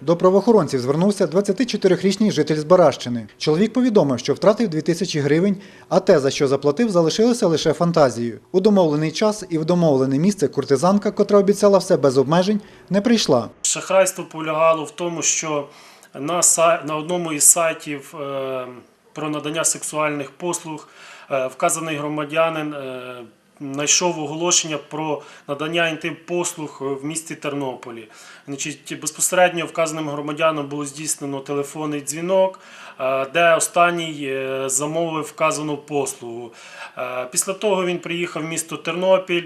До правоохоронців звернувся 24-річний житель з Баращини. Чоловік повідомив, що втратив 2000 гривень, а те, за що заплатив, залишилося лише фантазією. У домовлений час і в домовлене місце куртизанка, котра обіцяла все без обмежень, не прийшла. Шахрайство полягало в тому, що на, на одному із сайтів е, про надання сексуальних послуг е, вказаний громадянин е, знайшов оголошення про надання інтим-послуг в місті Тернополі. Значить, безпосередньо вказаним громадянам було здійснено телефонний дзвінок, е, де останній е, замовив вказану послугу. Е, Після того він приїхав в місто Тернопіль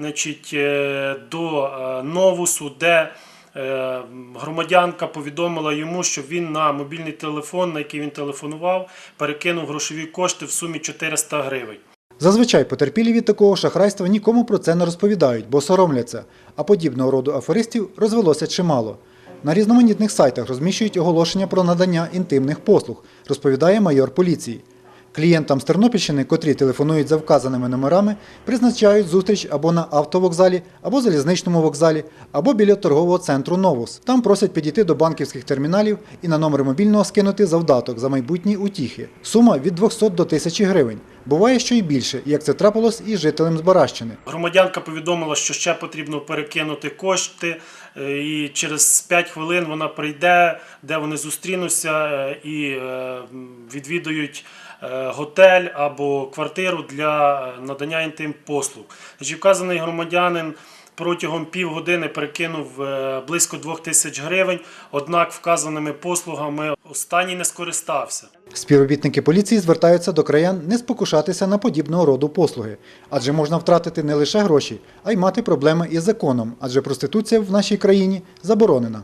значить, е, до е, Новусу, де е, громадянка повідомила йому, що він на мобільний телефон, на який він телефонував, перекинув грошові кошти в сумі 400 гривень. Зазвичай потерпілі від такого шахрайства нікому про це не розповідають, бо соромляться, а подібного роду аферистів розвелося чимало. На різноманітних сайтах розміщують оголошення про надання інтимних послуг, розповідає майор поліції. Клієнтам з Тернопільщини, котрі телефонують за вказаними номерами, призначають зустріч або на автовокзалі, або залізничному вокзалі, або біля торгового центру Новус. Там просять підійти до банківських терміналів і на номер мобільного скинути завдаток за майбутні утіхи. Сума від 200 до 1000 гривень. Буває, що і більше, як це трапилось і жителям з Баращини. Громадянка повідомила, що ще потрібно перекинути кошти, е, і через 5 хвилин вона прийде, де вони зустрінуться е, і е, відвідують готель або квартиру для надання інтим послуг. Вказаний громадянин протягом півгодини перекинув е, близько 2 тисяч гривень, однак вказаними послугами останній не скористався. Співробітники поліції звертаються до краян не спокушатися на подібного роду послуги, адже можна втратити не лише гроші, а й мати проблеми із законом, адже проституція в нашій країні заборонена.